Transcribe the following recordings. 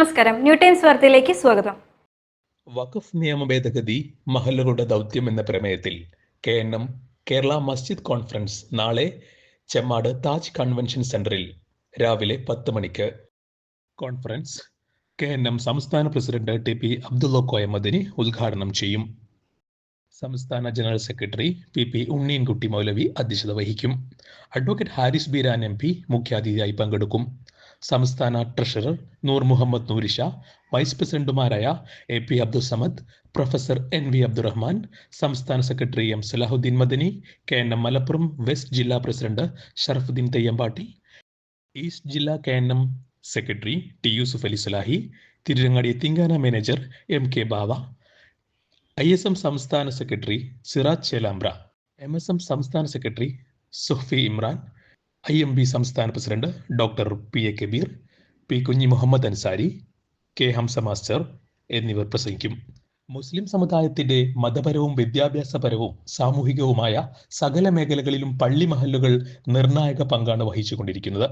നമസ്കാരം. New times വാർത്തയിലേക്ക് സ്വാഗതം. വഖഫ് നിയമ ഭേദഗതി മഹല്ലുകളുടെ ദൗത്യം എന്ന പ്രമേയത്തിൽ K N M Kerala Masjid conference നാളെ ചെമ്മാട് താജ് കൺവെൻഷൻ സെന്ററിൽ രാവിലെ പത്ത് മണിക്ക്. കോൺഫറൻസ് കെ എൻ എം സംസ്ഥാന president T P Abdulla Koyamadani ഉദ്ഘാടനം ചെയ്യും. സംസ്ഥാന general secretary P P Unneenkutty Moulavi അധ്യക്ഷത വഹിക്കും. Advocate Haris Beeran M P മുഖ്യാതിഥിയായി പങ്കെടുക്കും. സംസ്ഥാന ട്രഷറർ നൂർ മുഹമ്മദ് നൂരിഷ വൈസ് പ്രസിഡന്റുമാരായ A P Abdul Samad professor N V Abdurahman സംസ്ഥാന secretary M Salahuddin Madani K N M Malappuram west ജില്ലാ പ്രസിഡന്റ് ഷറഫുദ്ദീൻ തെയ്യമ്പാട്ടി ഈസ്റ്റ് ജില്ലാ K N M secretary T Yusuf Ali Salahi Tirurangadi തിങ്കാന manager M K Bava I S M സംസ്ഥാന secretary Siraj Chelambra M S M സംസ്ഥാന secretary Suhafi Imran I M B സംസ്ഥാന president doctor P A Kabeer P Kunhi Muhammad Ansari K Hamsa master എന്നിവർ പ്രസംഗിക്കും. മുസ്ലിം സമുദായത്തിന്റെ മതപരവും വിദ്യാഭ്യാസപരവും സാമൂഹികവുമായ സകല മേഖലകളിലും പള്ളി മഹല്ലുകൾ നിർണായക പങ്കാണ് വഹിച്ചുകൊണ്ടിരിക്കുന്നത്.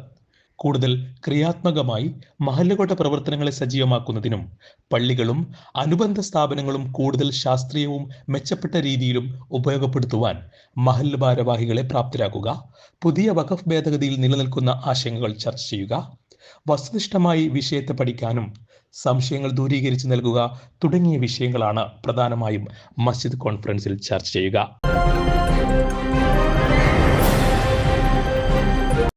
കൂടുതൽ ക്രിയാത്മകമായി മഹല്ലുകോട്ട പ്രവർത്തനങ്ങളെ സജീവമാക്കുന്നതിനും പള്ളികളും അനുബന്ധ സ്ഥാപനങ്ങളും കൂടുതൽ ശാസ്ത്രീയവും മെച്ചപ്പെട്ട രീതിയിലും ഉപയോഗപ്പെടുത്തുവാൻ മഹല്ല് ഭാരവാഹികളെ പ്രാപ്തരാക്കുക പുതിയ വഖഫ് ഭേദഗതിയിൽ നിലനിൽക്കുന്ന ആശങ്കകൾ ചർച്ച ചെയ്യുക വസ്തുനിഷ്ഠമായി വിഷയത്തെ പഠിക്കാനും സംശയങ്ങൾ ദൂരീകരിച്ച് നൽകുക തുടങ്ങിയ വിഷയങ്ങളാണ് പ്രധാനമായും മസ്ജിദ് കോൺഫറൻസിൽ ചർച്ച ചെയ്യുക.